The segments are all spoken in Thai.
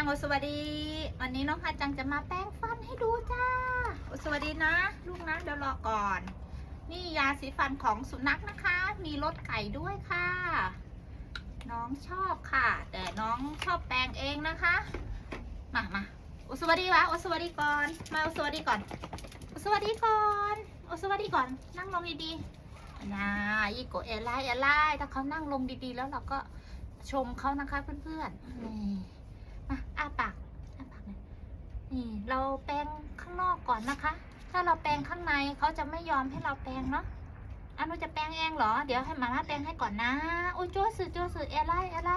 จังโอสวัสดี วันนี้น้องฮัดจังจะมาแป้งฟันให้ดูจ้าโอสวัสดีนะ ลูกนะเดี๋ยวรอก่อน นี่ยาสีฟันของสุนัขนะคะ มีรสไก่ด้วยค่ะ น้องชอบค่ะ แต่น้องชอบแปรงเองนะคะ มามาโอสวัสดีวะโอสวัสดีก่อน มาโอสวัสดีก่อนโอสวัสดีก่อนโอสวัสดีก่อน นั่งลงดีๆนะอีโกเอลไลเอลไลถ้าเขานั่งลงดีๆ แล้วเราก็ชมเขานะคะเพื่อนๆนี่ มาอ้าปากอ้าปากหน่ยนี่เราแปรงข้างนอกก่อนนะคะ ถ้าเราแปรงข้างในเขาจะไม่ยอมให้เราแปรงเนาะอันนูจะแปรงเองเหรอ เดี๋ยวให้มาม่าแปรงให้ก่อนนะอุ้ยโจ้สื่อโจ้สื่อเอไลเอไล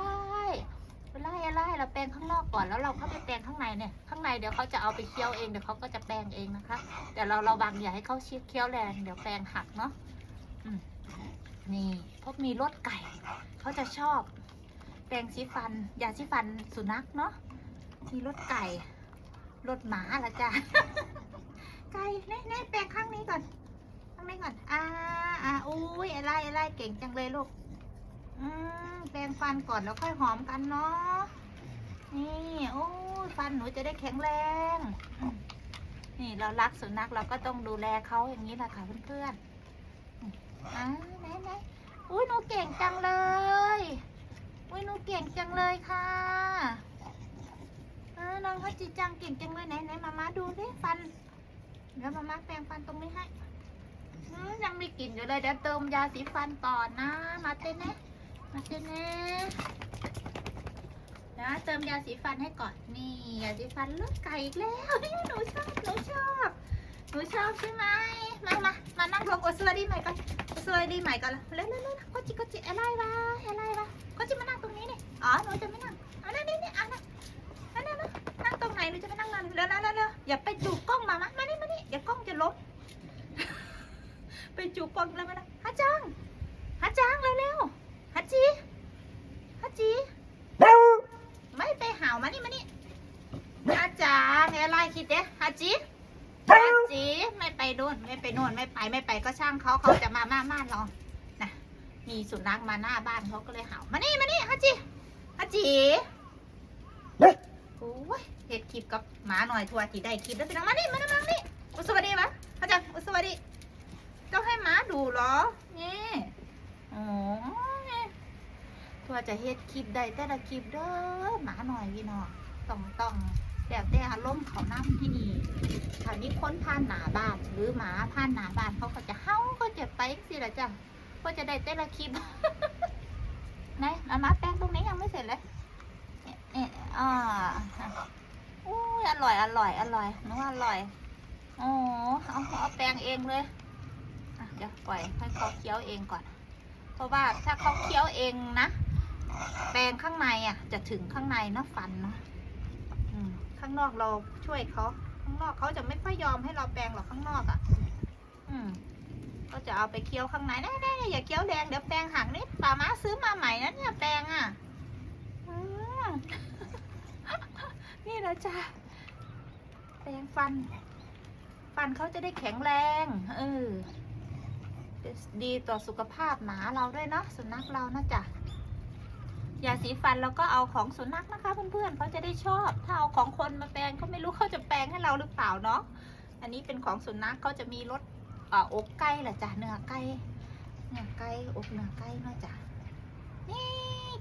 เอไลเอไลเราแปรงข้างนอกก่อนแล้วเราเข้าไปแปรงข้างในเนี่ย ข้างในเดี๋ยวเขาจะเอาไปเคี้ยวเองเดี๋ยวเขาก็จะแปรงเองนะคะ แต่เราระวังอย่าให้เขาเคี้ยวแรงเดี๋ยวแปรงหักเนาะนี่พวกมีรสไก่เขาจะชอบ แปรงสีฟัน ยาสีฟันสุนัขเนาะมีรสไก่รสหมาละจ้ะ ไก่เน่ๆแปรงข้างนี้ก่อน ข้างนี้ก่อน อ่าอ่าอุ้ยอะไรอะไรเก่งจังเลยลูก อืมแปรงฟันก่อนแล้วค่อยหอมกันเนาะ นี่โอ้ยฟันหนูจะได้แข็งแรง นี่เรารักสุนัขเราก็ต้องดูแลเขาอย่างนี้แหละค่ะเพื่อนๆอ่าไหนไหนอุ้ยหนูเก่งจังเลย อุ้ยหนูเก่งจังเลยค่ะเออน้องเขาจีจังเก่งจังเลยไหนไหนมามาดูสิฟันเดี๋ยวมามาแปรงฟันตรงนี้ให้ยังมีกลิ่นอยู่เลยเดี๋ยวเติมยาสีฟันต่อนะ มาเต้นนะมาเต้นนะนะเติมยาสีฟันให้ก่อนนี่ยาสีฟันเลือดไก่อีกแล้วหนูชอบหนูชอบหนูชอบใช่ไหมมามามานั่งลงโอสวัสดีใหม่ก่อนอสวัสดีใหม่ก่อนเร็วเร็วเร็วก็จิก็จิอะไรวะก็จิมานั่งตรงนี้นี่อ๋อ หนูจะไม่นั่งอ๋อนั่นนี่นี่อะนั่งนั่นนั่นนั่งนั่งตรงไหนหนูจะไปนั่งนั่นเร็วเร็วเร็วอย่าไปจูบกล้องมามามานี่มานี่เดี๋ยวกล้องจะล้มไปจูบกล้องแล้วมานะฮัจจังฮัจจังเร็วเร็วฮัจจีฮัจจีไม่ไปเห่ามานี่มานี่ฮัจจังอะไรคิดเด้ฮัจจีฮัจจีไม่ไปโน่นไม่ไปโน่นไม่ไปไม่ไปก็ช่างเขาเขาจะมาม่าม่านเรานะมีสุนัขมาหน้าบ้านเขาก็เลยเห่ามานี่มานี่ฮัจจี ฮัจจีโอ้ยเห็ดคลิปกับหมาหน่อยทัวร์ที่ได้คลิปแล้วพี่น้องมานี่มานี่มานี่อุยสวัสดีวะฮัจจังอุยสวัสดีเจ้าให้หมาดูเหรอนี่โอ้ยทัวร์จะเฮ็ดคลิปได้แต่ละคลิปเด้อหมาหน่อยพี่น้องต้องต้องแบบแต่อารมณ์เขานั่ที่นี่ถ้ามีคนผ่านหน้าบ้านหรือหมาผ่านหน้าบ้านเขาก็จะเฮ้าก็จะไปสิละจ้ะก็จะได้แต่ละคลิป ไหนอามาแป้งตรงนี้ยังไม่เสร็จเลยเนี่ยอ่าอุ้ยอร่อยอร่อยอร่อยนึกว่าอร่อยโอ้เอาเอาแป้งเองเลยอะเดี๋ยวปล่อยให้เขาเคี้ยวเองก่อน เพราะว่าถ้าเขาเคี้ยวเองนะแปรงข้างในอะ จะถึงข้างในเนอะฟันเนอะข้างนอกเราช่วยเขาข้างนอกเขาจะไม่ค่อยยอมให้เราแปรงหรอกข้างนอกอะ อืม ก็จะเอาไปเคี้ยวข้างในแน่ๆอย่าเคี้ยวแดงเดี๋ยวแปรงหักนิดป่าม้าซื้อมาใหม่นะเนี่ยแปรงอะนี่นะจ๊ะแปรงฟัน ฟันเขาจะได้แข็งแรงเออดีต่อสุขภาพหมาเราด้วยเนาะสุนัขเรานะจ๊ะยาสีฟันเราก็เอาของสุนัขนะคะเพื่อนๆเขาจะได้ชอบ ถ้าเอาของคนมาแปรงก็ไม่รู้เขาจะแปรงให้เราหรือเปล่าเนาะอันนี้เป็นของสุนัขเขาจะมีรส อ่ออกไก่แหละจ้ะเนื้อไก่เนื้อไก่อกเนื้อไก่เนาะจ้ะนี่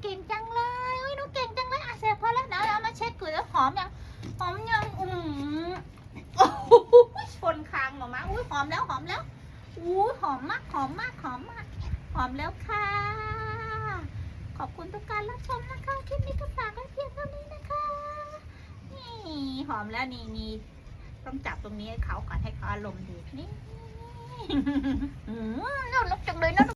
เก่งจังเลยอุ้ยหนูเก่งจังเลยอะเสร็จพอแล้วเดี๋ยวเอามาเช็ดกลืนแล้วหอมยังหอมยังอืมโอ้โหชนคางหมามาอุ้ยหอมแล้วหอมแล้วอู้หอมมากหอมมากหอมมากหอมแล้วค่ะ ขอบคุณทุกการรับชมนะคะคลิปนี้ก็ฝากไว้เพียงเท่านี้นะคะ นี่หอมแล้วนี่นี่ต้องจับตรงนี้ให้เขาก่อนให้เขาอารมณ์ดีนี่ น่ารักจังเลยนะ